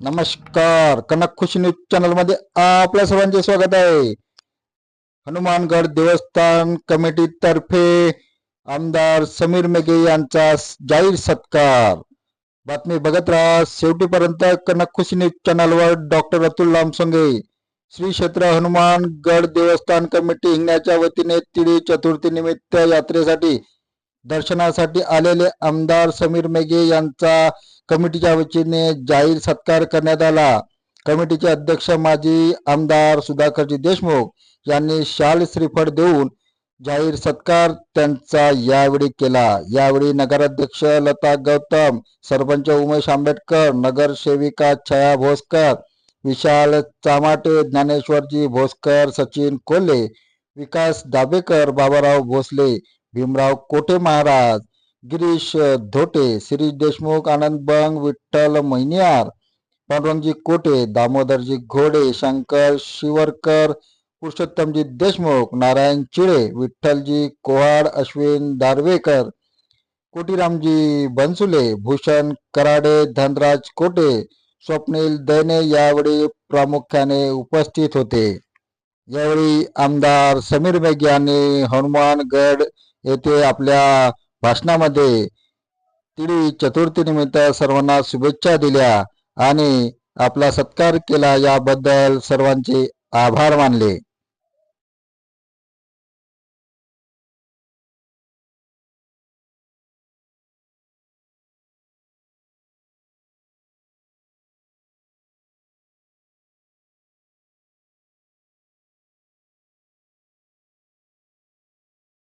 नमस्कार. कनक खुशी न्यूज चॅनलमध्ये आपल्या सर्वांचे स्वागत आहे. हनुमानगड देवस्थान कमिटी तर्फे आमदार समीर मेघे यांचा जाहीर सत्कार. बातमी बघत राहा. शेवटीपर्यंत कनक खुशी न्यूज चॅनलवर डॉक्टर अतुल लामसंगे श्री क्षेत्र हनुमानगड देवस्थान कमिटी हिंगण्याच्या वतीने तिळी चतुर्थी निमित्त यात्रेसाठी दर्शनासाठी आलेले आमदार समीर मेघे यांचा कमिटीच्या वतीने जाहीर सत्कार करण्यात आला. कमिटीचे अध्यक्ष माजी आमदार सुधाकरजी देशमुख यांनी शाल श्रीफळ देऊन जाहीर सत्कार त्यांचा यावेळी केला. यावेळी नगराध्यक्ष लता गौतम सरपंच उमेश आंबेडकर नगरसेविका छाया भोसकर विशाल चामाटे ज्ञानेश्वरजी भोसकर सचिन कोल्हे विकास दाबेकर बाबाराव भोसले भीमराव कोटे महाराज? गिरीश धोटे शिरीष देशमुख आनंद बंग विठ्ठल मैनियार पांडुरंगजी कोटे दामोदरजी घोडे शंकर शिवरकर पुरुषोत्तमजी देशमुख नारायण चिळे विठ्ठलजी कोहाड अश्विन दारवेकर कोटीरामजी बनसुले भूषण कराडे धनराज कोटे स्वप्नील दैने यावेळी प्रामुख्याने उपस्थित होते. यावेळी आमदार समीर बेग यांनी हनुमानगड येथे आपल्या भाषणामध्ये तिळी चतुर्थीनिमित्त सर्वांना शुभेच्छा दिल्या आणि आपला सत्कार केला याबद्दल सर्वांचे आभार मानले.